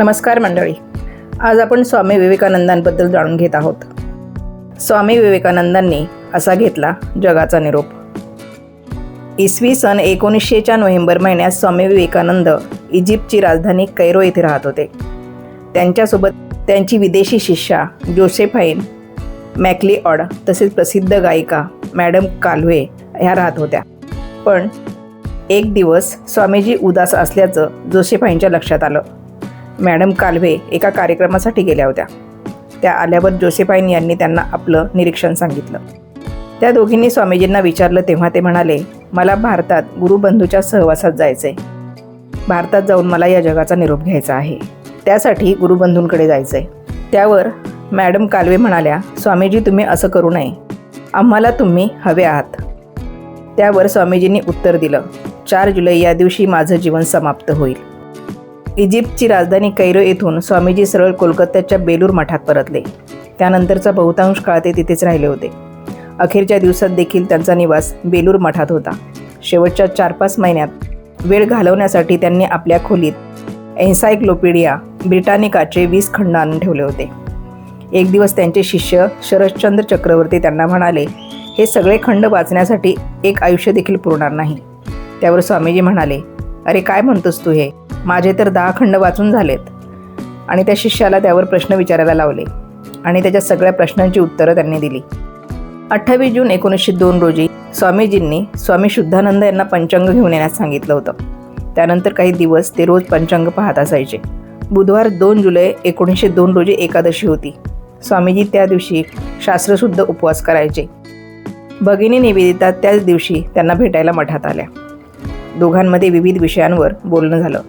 नमस्कार मंडळी. आज आपण स्वामी विवेकानंदांबद्दल जाणून घेत आहोत. स्वामी विवेकानंदांनी असा घेतला जगाचा निरोप. इसवी सन एकोणीसशेच्या नोव्हेंबर महिन्यात स्वामी विवेकानंद इजिप्तची राजधानी कैरो येथे राहत होते. त्यांच्यासोबत त्यांची विदेशी शिष्या जोसेफाईन मॅकली ऑड तसेच प्रसिद्ध गायिका मॅडम काल्वे ह्या राहत होत्या. पण एक दिवस स्वामीजी उदास असल्याचं जोसेफाईंच्या लक्षात आलं. मॅडम कालवे एका कार्यक्रमासाठी गेल्या होत्या. त्या आल्यावर जोसेफाईन यांनी त्यांना आपलं निरीक्षण सांगितलं. त्या दोघींनी स्वामीजींना विचारलं तेव्हा ते म्हणाले मला भारतात गुरुबंधूच्या सहवासात जायचं आहे भारतात जाऊन मला या जगाचा निरोप घ्यायचा आहे. त्यासाठी गुरुबंधूंकडे जायचं आहे त्यावर मॅडम कालवे म्हणाल्या स्वामीजी तुम्ही असं करू नये. आम्हाला तुम्ही हवे आहात. त्यावर स्वामीजींनी उत्तर दिलं चार जुलै या दिवशी माझं जीवन समाप्त होईल. इजिप्तची राजधानी कैरो येथून स्वामीजी सरळ कोलकात्याच्या बेलूर मठात परतले. त्यानंतरचा बहुतांश काळ ते तिथेच राहिले होते. अखेरच्या दिवसात देखील त्यांचा निवास बेलूर मठात होता. शेवटच्या चार पाच महिन्यात वेळ घालवण्यासाठी त्यांनी आपल्या खोलीत एन्सायक्लोपीडिया ब्रिटानिकाचे वीस खंड आणून ठेवले होते. एक दिवस त्यांचे शिष्य शरदचंद्र चक्रवर्ती त्यांना म्हणाले हे सगळे खंड वाचण्यासाठी एक आयुष्य देखील पुरणार नाही. त्यावर स्वामीजी म्हणाले अरे काय म्हणतोस तू हे? माझे तर दहा खंड वाचून झालेत. आणि त्या शिष्याला त्यावर प्रश्न विचारायला लावले. आणि त्याच्या सगळ्या प्रश्नांची उत्तरं त्यांनी दिली. अठ्ठावीस जून एकोणीसशे दोन रोजी स्वामीजींनी स्वामी शुद्धानंद यांना पंचांग घेऊन येण्यास सांगितलं होतं. त्यानंतर काही दिवस ते रोज पंचांग पाहत असायचे. बुधवार दोन जुलै एकोणीसशे दोन रोजी एकादशी होती. स्वामीजी त्या दिवशी शास्त्रशुद्ध उपवास करायचे. भगिनी निवेदिता त्याच दिवशी त्यांना भेटायला मठात आल्या. दोघांमध्ये विविध विषयांवर बोलणं झालं.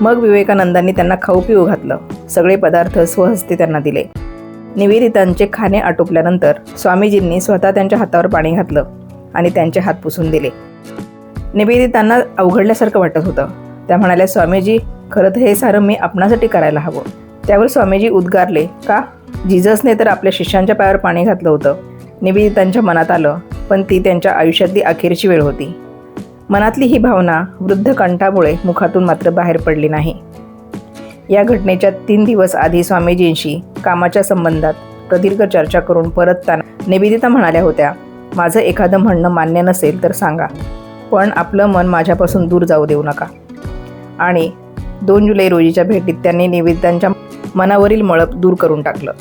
मग विवेकानंदांनी त्यांना खाऊ पिऊ घातलं. सगळे पदार्थ स्वहस्ते त्यांना दिले. निवेदितांचे खाणे आटोपल्यानंतर स्वामीजींनी स्वतः त्यांच्या हातावर पाणी घातलं आणि त्यांचे हात पुसून दिले. निवेदितांना अवघडल्यासारखं वाटत होतं. त्या म्हणाल्या स्वामीजी खरं तर हे सारं मी आपणासाठी करायला हवं. त्यावर स्वामीजी उद्गारले का? जिजसने तर आपल्या शिष्यांच्या पायावर पाणी घातलं होतं. निवेदितांच्या मनात आलं पण ती त्यांच्या आयुष्यातली अखेरची वेळ होती. मनातली ही भावना वृद्ध कंठामुळे मुखातून मात्र बाहेर पडली नाही. या घटनेच्या तीन दिवस आधी स्वामीजींशी कामाच्या संबंधात प्रदीर्घ चर्चा करून परतताना निवेदिता म्हणाल्या होत्या माझं एखादं म्हणणं मान्य नसेल तर सांगा पण आपलं मन माझ्यापासून दूर जाऊ देऊ नका. आणि दोन जुलै रोजीच्या भेटीत त्यांनी निवेदितांच्या मनावरील मळप दूर करून टाकलं.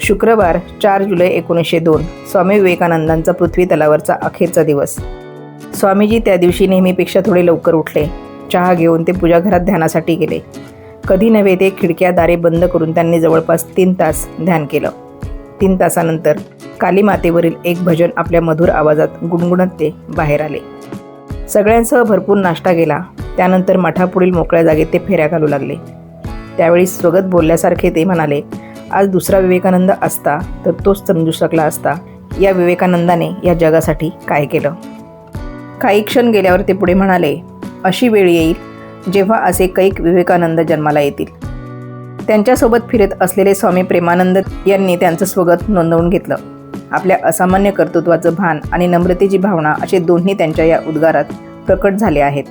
शुक्रवार चार जुलै एकोणीसशे दोन स्वामी विवेकानंदांचा पृथ्वी तलावरचा अखेरचा दिवस. स्वामीजी त्या दिवशी नेहमीपेक्षा थोडे लवकर उठले. चहा घेऊन ते पूजाघरात ध्यानासाठी गेले. कधी नव्हे ते खिडक्या दारे बंद करून त्यांनी जवळपास तीन तास ध्यान केलं. तीन तासानंतर काली मातेवरील एक भजन आपल्या मधुर आवाजात गुणगुणत ते बाहेर आले. सगळ्यांसह भरपूर नाश्ता गेला त्यानंतर मठापुढील मोकळ्या जागेत ते फेऱ्या घालू लागले. त्यावेळी स्वगत बोलल्यासारखे ते म्हणाले आज दुसरा विवेकानंद असता तर तोच समजू शकला असता. या विवेकानंदाने या जगासाठी काय केलं? काही क्षण गेल्यावर ते पुढे म्हणाले अशी वेळ येईल जेव्हा असे कैक विवेकानंद जन्माला येतील त्यांच्यासोबत फिरत असलेले स्वामी प्रेमानंद यांनी त्यांचं स्वगत नोंदवून घेतलं. आपल्या असामान्य कर्तृत्वाचं भान आणि नम्रतेची भावना असे दोन्ही त्यांच्या या उद्गारात प्रकट झाले आहेत.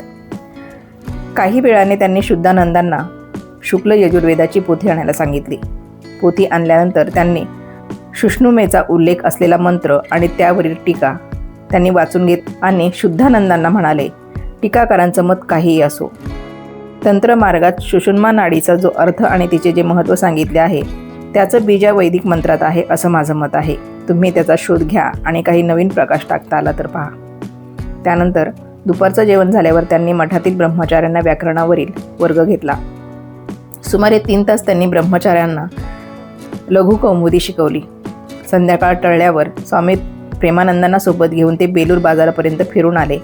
काही वेळाने त्यांनी शुद्धानंदांना शुक्ल यजुर्वेदाची पोथी आणायला सांगितली. पोथी आणल्यानंतर त्यांनी शुष्णुमेचा उल्लेख असलेला मंत्र आणि त्यावरील टीका त्यांनी वाचून घेत आणि शुद्धानंदांना म्हणाले टीकाकारांचं मत काहीही असो. तंत्रमार्गात सुषुन्मा नाडीचा जो अर्थ आणि तिचे जे महत्त्व सांगितले आहे त्याचं बीज वैदिक मंत्रात आहे असं माझं मत आहे. तुम्ही त्याचा शोध घ्या आणि काही नवीन प्रकाश टाकता आला तर पहा. त्यानंतर दुपारचं जेवण झाल्यावर त्यांनी मठातील ब्रह्मचार्यांना व्याकरणावरील वर्ग घेतला. सुमारे तीन तास त्यांनी ब्रह्मचाऱ्यांना लघु कौमुदी शिकवली. संध्याकाळ टळल्यावर स्वामी प्रेमानंदांना सोबत घेऊन ते बेलूर बाजारापर्यंत फिरून आले.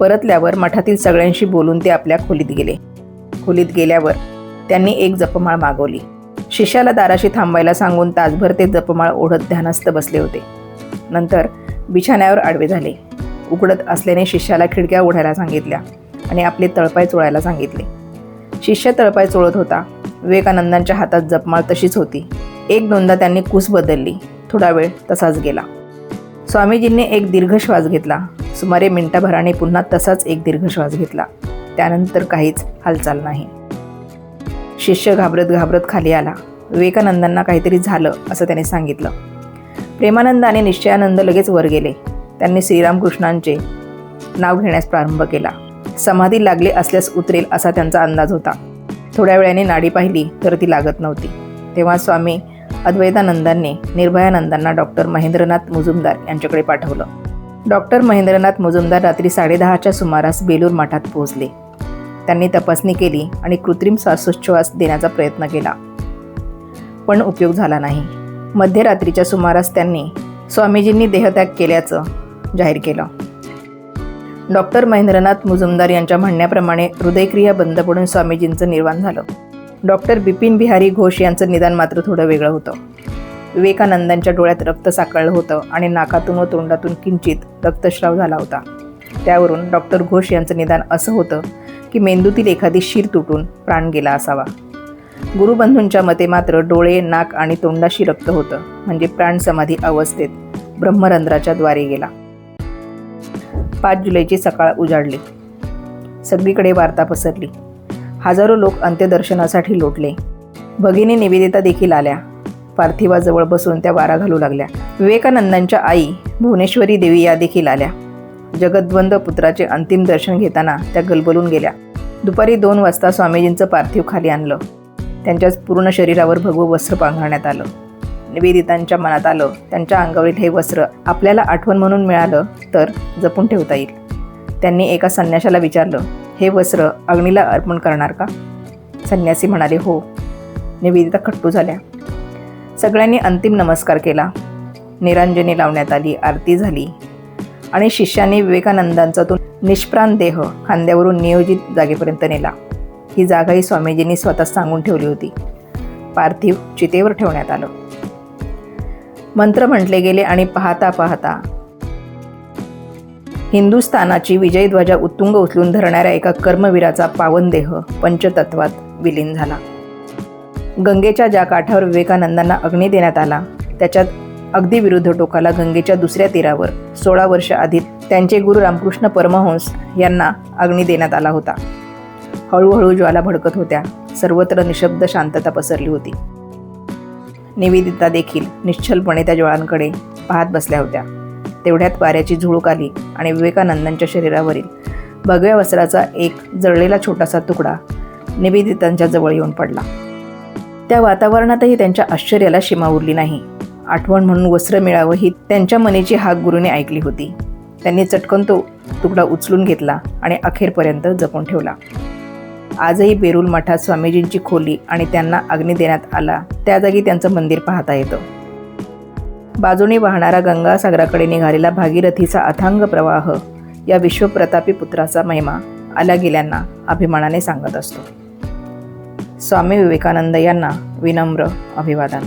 परतल्यावर मठातील सगळ्यांशी बोलून ते आपल्या खोलीत गेले. खोलीत गेल्यावर त्यांनी एक जपमाळ मागवली. शिष्याला दाराशी थांबायला सांगून तासभर ते जपमाळ ओढत ध्यानस्थ बसले होते. नंतर बिछाण्यावर आडवे झाले. उघडत असल्याने शिष्याला खिडक्या ओढायला सांगितल्या आणि आपले तळपाय चोळायला सांगितले. शिष्य तळपाय चोळत होता. विवेकानंदांच्या हातात जपमाळ तशीच होती. एक दोनदा त्यांनी कूस बदलली. थोडा वेळ तसाच गेला. स्वामीजींनी एक दीर्घ श्वास घेतला. सुमारे मिनटाभराने पुन्हा तसाच एक दीर्घ श्वास घेतला. त्यानंतर काहीच हालचाल नाही. शिष्य घाबरत घाबरत खाली आला. विवेकानंदांना काहीतरी झालं असं त्याने सांगितलं. प्रेमानंद आणि निश्चयानंद लगेच वर गेले. त्यांनी श्रीरामकृष्णांचे नाव घेण्यास प्रारंभ केला. समाधी लागली असल्यास उतरेल असा त्यांचा अंदाज होता. थोड्या वेळाने नाडी पाहिली तर ती लागत नव्हती. तेव्हा स्वामी अद्वैतानंदांनी निर्भयानंदांना डॉक्टर महेंद्रनाथ मुजुमदार यांच्याकडे पाठवलं. डॉक्टर महेंद्रनाथ मुजुमदार रात्री साडेदहाच्या सुमारास बेलूर मठात पोहोचले. त्यांनी तपासणी केली आणि कृत्रिम श्वासोच्छ्वास देण्याचा प्रयत्न केला. पण उपयोग झाला नाही. मध्यरात्रीच्या सुमारास त्यांनी स्वामीजींनी देहत्याग केल्याचं जाहीर केलं. डॉक्टर महेंद्रनाथ मुजुमदार यांच्या म्हणण्याप्रमाणे हृदयक्रिया बंद पडून स्वामीजींचं निर्वाण झालं. डॉक्टर बिपिन बिहारी घोष यांचं निदान मात्र थोडं वेगळं होतं. विवेकानंदांच्या डोळ्यात रक्त साकळलं होतं आणि नाकातून व तोंडातून किंचित रक्तस्राव झाला होता. त्यावरून डॉक्टर घोष यांचं निदान असं होतं की मेंदूतील एखादी शीर तुटून प्राण गेला असावा. गुरुबंधूंच्या मते मात्र डोळे नाक आणि तोंडाशी रक्त होतं म्हणजे प्राण समाधी अवस्थेत ब्रह्मरंध्राच्या द्वारे गेला. पाच जुलैची सकाळ उजाडली. सगळीकडे वार्ता पसरली. हजारो लोक अंत्यदर्शनासाठी लोटले. भगिनी निवेदिता देखील आल्या. पार्थिवाजवळ बसून त्या वारा घालू लागल्या. विवेकानंदांच्या आई भुवनेश्वरी देवी या देखील आल्या. जगद्वंद पुत्राचे अंतिम दर्शन घेताना त्या गलबलून गेल्या. दुपारी दोन वाजता स्वामीजींचं पार्थिव खाली आणलं. त्यांच्याच पूर्ण शरीरावर भगवं वस्त्र पांघरण्यात आलं. निवेदितांच्या मनात आलं त्यांच्या अंगावरील हे वस्त्र आपल्याला आठवण म्हणून मिळालं तर जपून ठेवता येईल. त्यांनी एका संन्याशाला विचारलं हे वस्त्र अग्नीला अर्पण करणार का? संन्यासी म्हणाले हो. निवेदिता खट्टू झाल्या. सगळ्यांनी अंतिम नमस्कार केला. निरांजनी लावण्यात आली आरती झाली आणि शिष्याने विवेकानंदांचा तो निष्प्राण देह खांद्यावरून नियोजित जागेपर्यंत नेला. ही जागाही स्वामीजींनी स्वतः सांगून ठेवली होती. पार्थिव चितेवर ठेवण्यात आलं. मंत्र म्हटले गेले आणि पाहता पाहता हिंदुस्थानाची विजयध्वजा उत्तुंग उचलून धरणाऱ्या एका कर्मवीराचा पावनदेह पंचतत्वात विलीन झाला. गंगेच्या ज्या काठावर विवेकानंदांना अग्नी देण्यात आला त्याच्यात अगदी विरुद्ध टोकाला गंगेच्या दुसऱ्या तीरावर सोळा वर्ष आधी त्यांचे गुरु रामकृष्ण परमहंस यांना अग्नी देण्यात आला होता. हळूहळू ज्वाला भडकत होत्या सर्वत्र निशब्द शांतता पसरली होती. निवेदिता देखील निश्चलपणे त्या ज्वाळांकडे पाहत बसल्या होत्या. तेवढ्यात वाऱ्याची झुळूक आली आणि विवेकानंदांच्या शरीरावरील भगव्या वस्त्राचा एक जळलेला छोटासा तुकडा निवेदितांच्या जवळ येऊन पडला. त्या वातावरणातही त्यांच्या आश्चर्याला सीमा उरली नाही. आठवण म्हणून वस्त्र मिळावं ही त्यांच्या मनेची हाक गुरुने ऐकली होती. त्यांनी चटकन तो तुकडा उचलून घेतला आणि अखेरपर्यंत जपून ठेवला. आजही बेरूल मठात स्वामीजींची खोली आणि त्यांना अग्नी देण्यात आला त्या जागी त्यांचं मंदिर पाहता येतं. बाजूने वाहणारा गंगासागराकडे निघालेला भागीरथीचा अथांग प्रवाह या विश्वप्रतापी पुत्राचा महिमा आल्या गेल्यांना अभिमानाने सांगत असतो. स्वामी विवेकानंद यांना विनम्र अभिवादन.